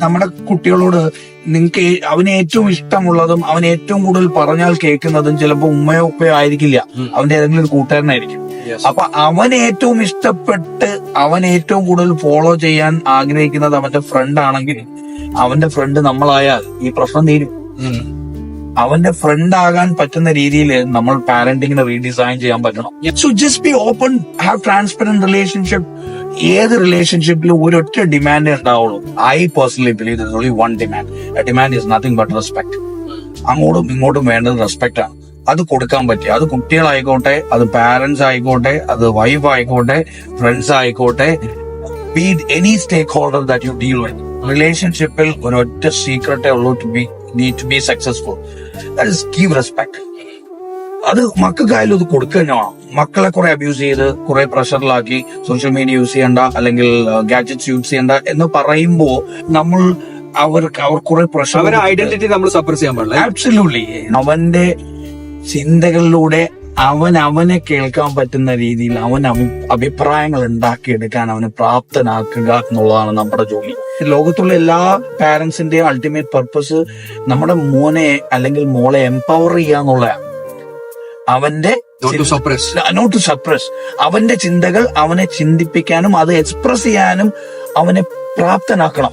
നമ്മുടെ കുട്ടികളോട് നിങ്ങൾക്ക് അവന് ഏറ്റവും ഇഷ്ടമുള്ളതും അവൻ ഏറ്റവും കൂടുതൽ പറഞ്ഞാൽ കേൾക്കുന്നതും ചിലപ്പോൾ ഉമ്മയോ ഉപ്പയോ ആയിരിക്കില്ല. അവന്റെ ഏതെങ്കിലും ഒരു കൂട്ടുകാരനായിരിക്കും. അപ്പൊ അവൻ ഏറ്റവും ഇഷ്ടപ്പെട്ട് അവൻ ഏറ്റവും കൂടുതൽ ഫോളോ ചെയ്യാൻ ആഗ്രഹിക്കുന്നത് അവന്റെ ഫ്രണ്ട് ആണെങ്കിൽ അവന്റെ ഫ്രണ്ട് നമ്മളായാൽ ഈ പ്രശ്നം തീരും. അവന്റെ ഫ്രണ്ട് ആകാൻ പറ്റുന്ന രീതിയിൽ നമ്മൾ പാരന്റിങ്ങിനെ റീഡിസൈൻ ചെയ്യാൻ പറ്റണം. So just be open have transparent relationship ഏത് റിലേഷൻഷിപ്പിലും ഒരൊറ്റ ഡിമാൻഡേ ഉണ്ടാവുള്ളൂ. I personally believe only one demand demand is nothing but respect അങ്ങോട്ടും ഇങ്ങോട്ടും വേണ്ടത് റെസ്പെക്ട് ആണ്. അത് കൊടുക്കാൻ പറ്റി അത് കുട്ടികളായിക്കോട്ടെ അത് പാരന്റ്സ് ആയിക്കോട്ടെ അത് വൈഫ് ആയിക്കോട്ടെ ഫ്രണ്ട്സ് ആയിക്കോട്ടെ be any stakeholder that you deal with റിലേഷൻഷിപ്പിൽ ഒരൊറ്റ സീക്രട്ടേ ഉള്ളൂ to be need to be successful that is give respect അത് മക്കൾക്കായാലും അത് കൊടുക്കുക മക്കളെ കുറെ അബ്യൂസ് ചെയ്ത് കുറെ പ്രഷറിലാക്കി സോഷ്യൽ മീഡിയ യൂസ് ചെയ്യണ്ട അല്ലെങ്കിൽ ഗാഡ്ജറ്റ്സ് യൂസ് ചെയ്യണ്ട എന്ന് പറയുമ്പോ നമ്മൾ അവർക്ക് അവർ കുറെ പ്രഷർ ഐഡന്റിറ്റി നമ്മൾ സപ്രസ് ചെയ്യാൻ പാടില്ല. ആബ്സല്യൂട്ട്ലി അവന്റെ ചിന്തകളിലൂടെ അവൻ അവനെ കേൾക്കാൻ പറ്റുന്ന രീതിയിൽ അവൻ അഭി- അഭിപ്രായങ്ങൾ ഉണ്ടാക്കിയെടുക്കാൻ അവനെ പ്രാപ്തനാക്കുക എന്നുള്ളതാണ് നമ്മുടെ ജോലി. ലോകത്തുള്ള എല്ലാ പാരന്റ്സിന്റെയും അൾട്ടിമേറ്റ് പർപ്പസ് നമ്മുടെ മോനെ അല്ലെങ്കിൽ മോളെ എംപവർ ചെയ്യുക എന്നുള്ളതാണ്. അവന്റെ. നോട്ട് ടു സപ്രസ് അവന്റെ ചിന്തകൾ അവനെ ചിന്തിപ്പിക്കാനും അത് എക്സ്പ്രസ് ചെയ്യാനും അവനെ പ്രാപ്തനാക്കണം.